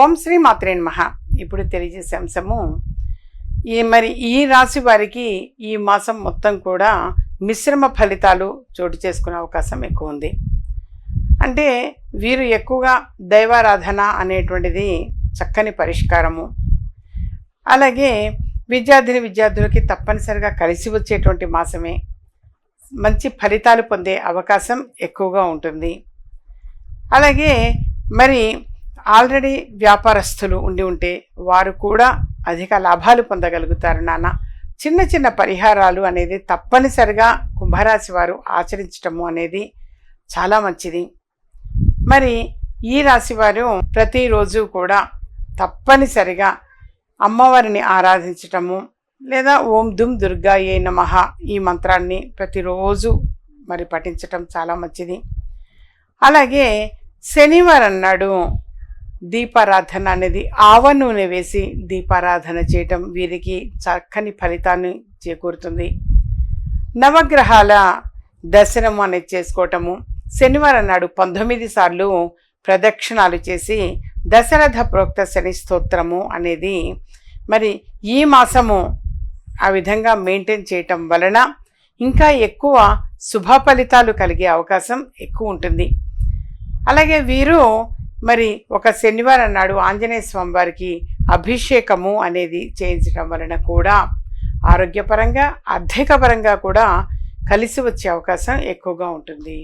ఓం శ్రీ మాత్రే మహ ఇప్పుడు తెలియజేసే అంశము ఈ మరి ఈ రాశి వారికి ఈ మాసం మొత్తం కూడా మిశ్రమ ఫలితాలు చోటు చేసుకునే అవకాశం ఎక్కువ ఉంది. అంటే వీరు ఎక్కువగా దైవారాధన అనేటువంటిది చక్కని పరిష్కారము. అలాగే విద్యార్థిని విద్యార్థులకి తప్పనిసరిగా కలిసి వచ్చేటువంటి మాసమే. మంచి ఫలితాలు పొందే అవకాశం ఎక్కువగా ఉంటుంది. అలాగే మరి ఆల్రెడీ వ్యాపారస్తులు ఉండి ఉంటే వారు కూడా అధిక లాభాలు పొందగలుగుతారు నాన్న. చిన్న చిన్న పరిహారాలు అనేది తప్పనిసరిగా కుంభరాశి వారు ఆచరించటము అనేది చాలా మంచిది. మరి ఈ రాశి వారు ప్రతిరోజు కూడా తప్పనిసరిగా అమ్మవారిని ఆరాధించటము లేదా ఓం దుమ్ దుర్గా ఏ నమః ఈ మంత్రాన్ని ప్రతిరోజు మరి పఠించటం చాలా మంచిది. అలాగే శనివారం నాడు దీపారాధన అనేది ఆవ నూనె వేసి దీపారాధన చేయటం వీరికి చక్కని ఫలితాన్ని చేకూరుతుంది. నవగ్రహాల దర్శనం అనేది చేసుకోవటము శనివారం నాడు పంతొమ్మిది సార్లు ప్రదక్షిణాలు చేసి దశరథ ప్రోక్త శని స్తోత్రము అనేది మరి ఈ మాసము ఆ విధంగా మెయింటైన్ చేయటం వలన ఇంకా ఎక్కువ శుభ ఫలితాలు కలిగే అవకాశం ఎక్కువ ఉంటుంది. అలాగే వీరు మరి ఒక శనివారం నాడు ఆంజనేయ స్వామి వారికి అభిషేకము అనేది చేయించడం వలన కూడా ఆరోగ్యపరంగా ఆర్థికపరంగా కూడా కలిసి వచ్చే అవకాశం ఎక్కువగా ఉంటుంది.